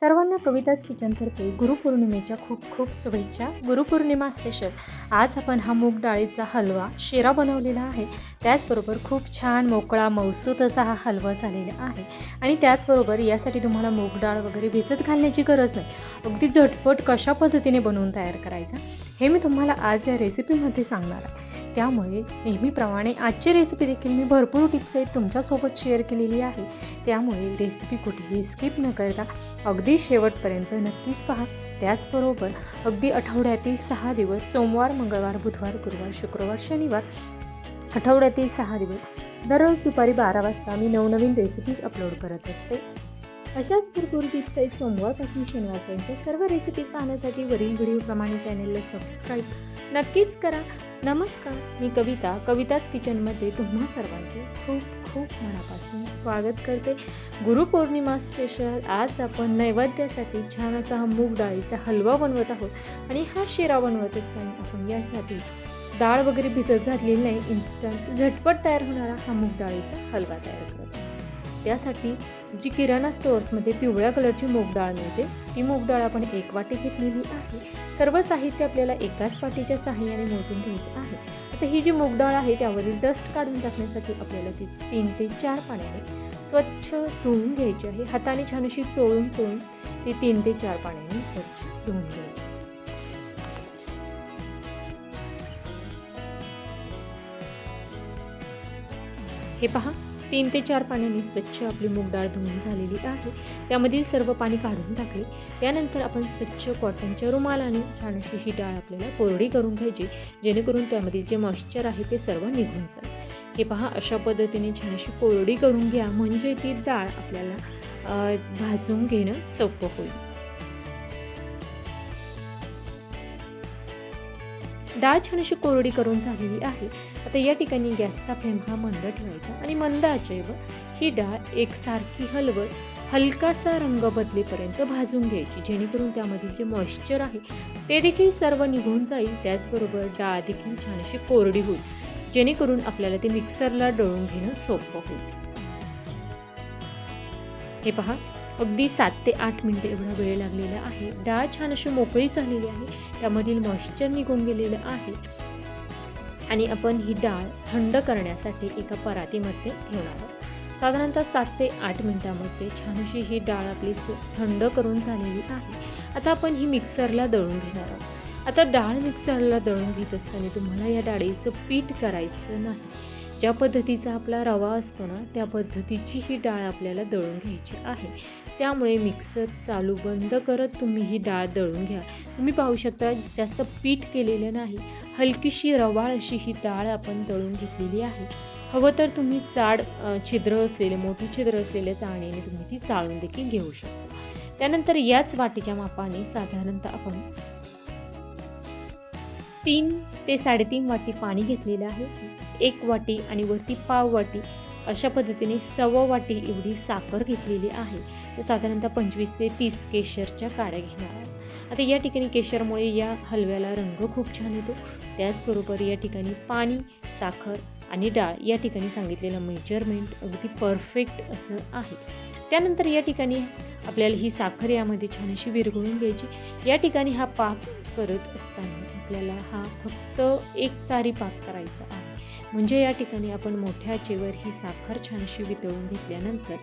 सर्वांना कविताच किचनतर्फे गुरुपौर्णिमेच्या खूप खूप शुभेच्छा. गुरुपौर्णिमा स्पेशल आज आपण हा मूग डाळीचा हलवा शिरा बनवलेला आहे. त्याचबरोबर खूप छान मोकळा मौसूत असा हा हलवा झालेला आहे. आणि त्याचबरोबर यासाठी तुम्हाला मूग डाळ वगैरे भिजत घालण्याची गरज नाही. अगदी झटपट कशा पद्धतीने बनवून तयार करायचा हे मी तुम्हाला आज या रेसिपीमध्ये सांगणार आहे. त्यामुळे नेहमीप्रमाणे आजची रेसिपी देखील मी भरपूर टिप्स आहेत तुमच्यासोबत शेअर केलेली आहे. त्यामुळे रेसिपी कुठेही स्किप न करता अगदी शेवटपर्यंत नक्कीच पहा. त्याचबरोबर अगदी आठवड्यातील सहा दिवस सोमवार मंगळवार बुधवार गुरुवार शुक्रवार शनिवार आठवड्यातील सहा दिवस. दररोज दुपारी बारा वाजता मी नवनवीन रेसिपीज अपलोड करत असते. अशाच भरपूर टिप्स आहेत. सोमवारपासून शनिवारपर्यंत सर्व रेसिपीज पाहण्यासाठी वरील व्हिडिओप्रमाणे चॅनेलला सबस्क्राईब नक्कीच करा. नमस्कार मी कविता. कविताच किचनमध्ये तुम्हा सर्वांचे खूप खूप मनापासून स्वागत करते. गुरुपौर्णिमा स्पेशल आज आपण नैवेद्यासाठी छान असा हा मूग डाळीचा हलवा बनवत आहोत आणि हा शिरा बनवत असताना आपण यासाठी डाळ वगैरे भिजत घातलेली नाही. इन्स्टंट झटपट तयार होणारा हा मूग डाळीचा हलवा तयार करतो त्यासाठी जी किराणा स्टोअर्समध्ये पिवळ्या कलरची मूग डाळ मिळते ती मूग डाळ आपण एक वाटी घेतलेली आहे. सर्व साहित्य आपल्याला एकाच वाटीच्या सहाय्याने मोजून घ्यायचं आहे. आता ही जी मूग डाळ आहे त्यावरील डस्ट काढून टाकण्यासाठी आपल्याला ती तीन ते चार पाण्याने स्वच्छ धुवून घ्यायची आहे. हाताने छान अशी चोळून चोळून ती तीन ते चार पाण्याने स्वच्छ धुवून घ्यायची हे पहा. तीन ते चार पाण्याने स्वच्छ आपली मूग डाळ धुवून झालेली आहे. त्यामधील सर्व पाणी काढून टाकले. त्यानंतर आपण स्वच्छ कॉटनच्या रुमालाने छान अशी ही डाळ आपल्याला कोरडी करून घ्यायची जेणेकरून त्यामधील जे मॉइश्चर आहे ते सर्व निघून जाईल. हे पहा अशा पद्धतीने छान अशी कोरडी करून घ्या. म्हणजे ती डाळ आपल्याला भाजून घेणं सोपं होईल. डाळ छान अशी कोरडी करून झालेली आहे. आता या ठिकाणी गॅसचा फ्लेम हा मंद ठेवायचा आणि मंद आचेवर ही डाळ एकसारखी हलवत हलकासा रंग बदलेपर्यंत भाजून घ्यायची जेणेकरून त्यामधील जे मॉइश्चर आहे ते देखील सर्व निघून जाईल. त्याचबरोबर डाळ देखील छान अशी कोरडी होईल जेणेकरून आपल्याला ते मिक्सरला डळून घेणं सोपं होईल. हे पहा. अगदी सात ते आठ मिनटं एवढा वेळ लागलेला आहे. डाळ छान अशी मोकळी झालेली आहे. त्यामधील मॉइश्चर निघून गेलेलं आहे. आणि आपण ही डाळ थंड करण्यासाठी एका परातीमध्ये ठेवणार आहोत. साधारणतः सात ते आठ मिनटामध्ये छान अशी ही डाळ आपली थंड करून झालेली आहे. आता आपण ही मिक्सरला दळून घेणार आहोत. आता डाळ मिक्सरला दळून घेत असताना तुम्हाला या डाळीचं पीठ करायचं नाही. ज्या पद्धतीचा आपला रवा असतो ना त्या पद्धतीची ही डाळ आपल्याला दळून घ्यायची आहे. त्यामुळे मिक्सर चालू बंद करत तुम्ही ही डाळ दळून घ्या. तुम्ही पाहू शकता जास्त पीठ केलेलं नाही. हलकीशी रवाळ अशी ही डाळ आपण दळून घेतलेली आहे. हवं तर तुम्ही चाड छिद्र असलेले मोठे छिद्र असलेल्या चाळणीने तुम्ही ती चाळून देखील घेऊ शकता. त्यानंतर याच वाटीच्या मापाने साधारणतः आपण तीन ते साडेतीन वाटी पाणी घेतलेलं आहे. एक वाटी आणि वरती पाव वाटी अशा पद्धतीने सव्वा वाटी एवढी साखर घेतलेली आहे. तर साधारणतः पंचवीस ते तीस केशरच्या काड्या घेणार आहोत. आता या ठिकाणी केशरमुळे या हलव्याला रंग खूप छान येतो. त्याचबरोबर या ठिकाणी पाणी साखर आणि डाळ या ठिकाणी सांगितलेलं मेजरमेंट अगदी परफेक्ट असं आहे. त्यानंतर या ठिकाणी आपल्याला ही साखर यामध्ये छान अशी विरघळून घ्यायची. या ठिकाणी हा पाक करत असताना आपल्याला हा फक्त एक तारी पाक करायचा आहे. म्हणजे या ठिकाणी आपण मोठ्या चेवर ही साखर छानशी वितळून घेतल्यानंतर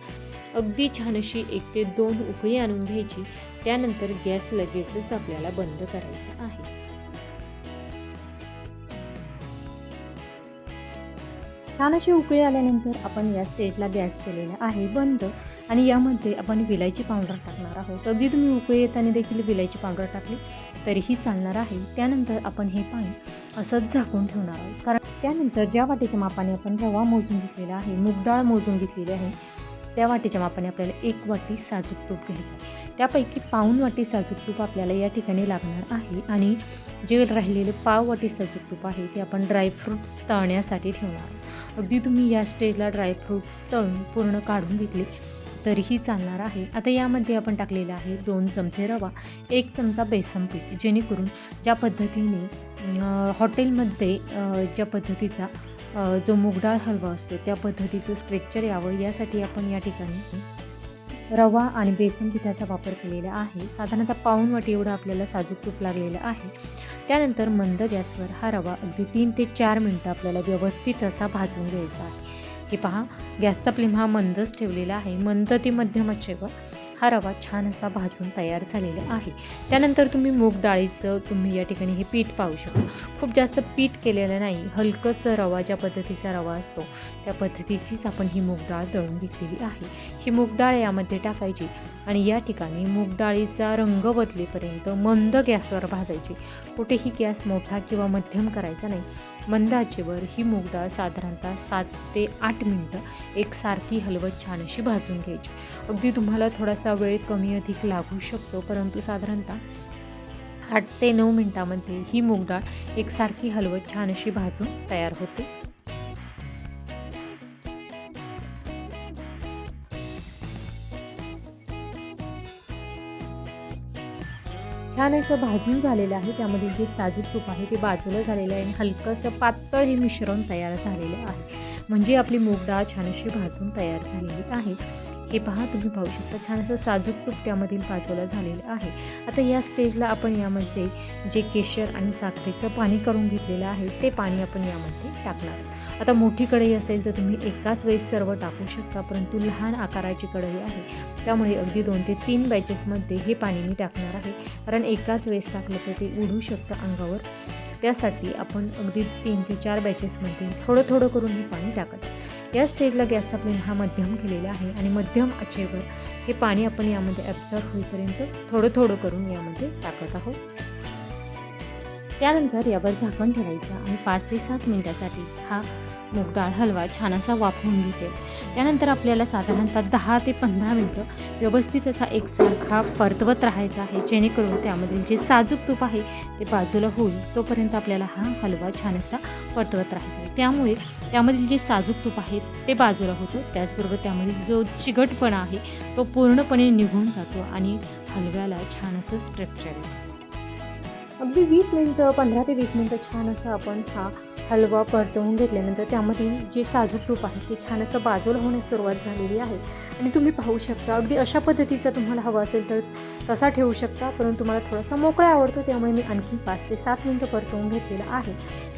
अगदी छानशी एक ते दोन उकळी आणून घ्यायची. त्यानंतर गॅस लगेचच आपल्याला बंद करायचा आहे. छान अशी उकळी आल्यानंतर आपण या स्टेजला गॅस केलेला आहे. बंद. आणि यामध्ये आपण विलायची पावडर टाकणार आहोत. अगदी तुम्ही उकळी येताना देखील विलायची पावडर टाकली तरीही चालणार आहे. त्यानंतर आपण हे पाणी असंच झाकून ठेवणार आहोत. कारण त्यानंतर ज्या वाटेच्या मापाने आपण रवा मोजून घेतलेला आहे मूग डाळ मोजून घेतलेली आहे त्या वाटेच्या मापाने आपल्याला एक वाटी साजूक तूप घ्यायचं आहे. त्यापैकी पाऊन वाटी साजूक तूप आपल्याला या ठिकाणी लागणार आहे आणि जे राहिलेले पाव वाटी साजूक तूप आहे ते आपण ड्रायफ्रूट्स तळण्यासाठी ठेवणार आहोत. अगदी तुम्ही या स्टेजला ड्रायफ्रूट्स तळून पूर्ण काढून घेतले तरीही चालणार आहे. आता यामध्ये आपण टाकलेला आहे दोन चमचे रवा एक चमचा बेसन पीठ जेणेकरून ज्या पद्धतीने हॉटेलमध्ये ज्या पद्धतीचा जो मुगडाळ हलवा असतो त्या पद्धतीचं स्ट्रेक्चर यावं. यासाठी आपण या ठिकाणी रवा आणि बेसन पिठाचा वापर केलेला आहे. साधारणतः पाऊण वाटी एवढं आपल्याला साजूक तूप लागलेलं आहे. त्यानंतर मंद गॅसवर हा रवा अगदी तीन ते चार मिनटं आपल्याला व्यवस्थित असा भाजून घ्यायचा आहे. की पहा गॅसचा फ्लेम हा मंदच ठेवलेला आहे. मंद ते मध्यम आचेवर हा रवा छान असा भाजून तयार झालेला आहे. त्यानंतर तुम्ही मूग डाळीचं तुम्ही या ठिकाणी हे पीठ पाहू शकता. खूप जास्त पीठ केलेलं नाही. हलकंसं रवा ज्या पद्धतीचा रवा असतो त्या पद्धतीचीच आपण ही मूग डाळ दळून घेतलेली आहे. ही मूग डाळ यामध्ये टाकायची आणि या ठिकाणी मूग डाळीचा रंग बदलेपर्यंत मंद गॅसवर भाजायची. कुठेही गॅस मोठा किंवा मध्यम करायचा नाही. मंद आचेवर ही मूगडाळ साधारणतः सात ते आठ मिनटं एकसारखी हलवत छान अशी भाजून घ्यायची. अगदी तुम्हाला थोडासा वेळ कमी अधिक लागू शकतो परंतु साधारणतः आठ ते नऊ मिनटामध्ये ही मूग डाळ एकसारखी हलवत छान अशी भाजून तयार होते. छान असं भाजून झालेलं आहे. त्यामध्ये जे साजूक तूप आहे ते बाजूला झालेलं आहे आणि हलकंसं पातळ हे मिश्रण तयार झालेलं आहे. म्हणजे आपली मूग डाळ छान अशी भाजून तयार झालेली आहे. हे पहा तुम्ही पाहू शकता छान असं साजूक तूप त्यामधील बाजूला झालेलं आहे. आता या स्टेजला आपण यामध्ये जे केशर आणि साखरेचं पाणी करून घेतलेलं आहे ते पाणी आपण यामध्ये टाकणार आहोत. आता मोठी कढई असेल तर तुम्ही एकाच वेळेस सर्व टाकू शकता परंतु लहान आकाराची कढई आहे. त्यामुळे अगदी दोन ते तीन बॅचेसमध्ये हे पाणी मी टाकणार आहे. कारण एकाच वेळेस टाकलं तर ते उडू शकतं अंगावर. त्यासाठी आपण अगदी तीन ते चार बॅचेसमध्ये थोडं थोडं करून हे पाणी टाकत या स्टेजला गॅसचा फ्लेम हा मध्यम केलेला आहे आणि मध्यम आचेवर हे पाणी आपण यामध्ये ॲब्झॉर्ब होईपर्यंत थोडं थोडं करून यामध्ये टाकत आहोत. त्यानंतर यावर झाकण ठेवायचं आणि पाच ते सात मिनटासाठी हा मूग डाळ हलवा छान असा वाफवून घेते. त्यानंतर आपल्याला साधारणतः दहा ते पंधरा मिनटं व्यवस्थित असा एकसारखा परतवत राहायचा आहे जेणेकरून त्यामधील जे साजूक तूप आहे ते बाजूला होईल तोपर्यंत आपल्याला हा हलवा छान असा परतवत राहायचा आहे. त्यामुळे त्यामधील जे साजूक तूप आहे ते बाजूला होतं त्याचबरोबर त्यामधील जो चिकटपणा आहे तो पूर्णपणे निघून जातो आणि हलव्याला छान असं स्ट्रक्चर येतं. अगदी वीस मिनटं पंधरा ते वीस मिनटं छान असं आपण हा हलवा परतवून घेतल्यानंतर त्यामध्ये जे साजूक तूप आहे ते छान असं बाजूला होण्यास सुरुवात झालेली आहे. आणि तुम्ही पाहू शकता अगदी अशा पद्धतीचा तुम्हाला हवा असेल तर तसा ठेवू शकता परंतु मला थोडासा मोकळा आवडतो त्यामुळे मी आणखी पाच ते सात मिनटं परतवून घेतलेला आहे.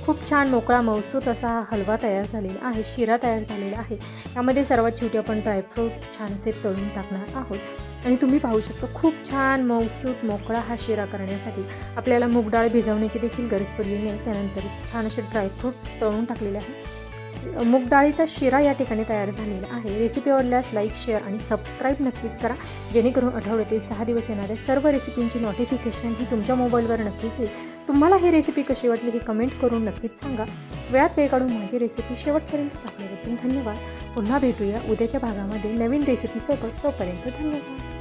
खूप छान मोकळा मौसूत असा हा हलवा तयार झालेला आहे शिरा तयार झालेला आहे. यामध्ये सर्वात शेवटी आपण ड्रायफ्रूट्स छानसे तळून टाकणार आहोत. आणि तुम्ही पाहू शकता खूप छान मऊसूत मोकळा हा शिरा करण्यासाठी. आपल्याला मूगडाळ भिजवण्याची देखील गरज पडली नाही. त्यानंतर छान असे ड्रायफ्रूट्स तळून टाकलेले आहे. मूग डाळीचा शिरा या ठिकाणी तयार झालेला आहे. रेसिपी आवडल्यास लाईक शेअर आणि सबस्क्राईब नक्कीच करा. जेणेकरून आठवड्यातील सहा दिवस येणाऱ्या सर्व रेसिपींची नोटिफिकेशन ही तुमच्या मोबाईलवर नक्कीच येईल. तुम्हाला ही रेसिपी कशी वाटली हे कमेंट करून नक्कीच सांगा. वेळात वेळ काढून माझी रेसिपी शेवटपर्यंत पाहिल्याबद्दल धन्यवाद. पुन्हा भेटूया उद्याच्या भागामध्ये नवीन रेसिपीसोबत तोपर्यंत धन्यवाद.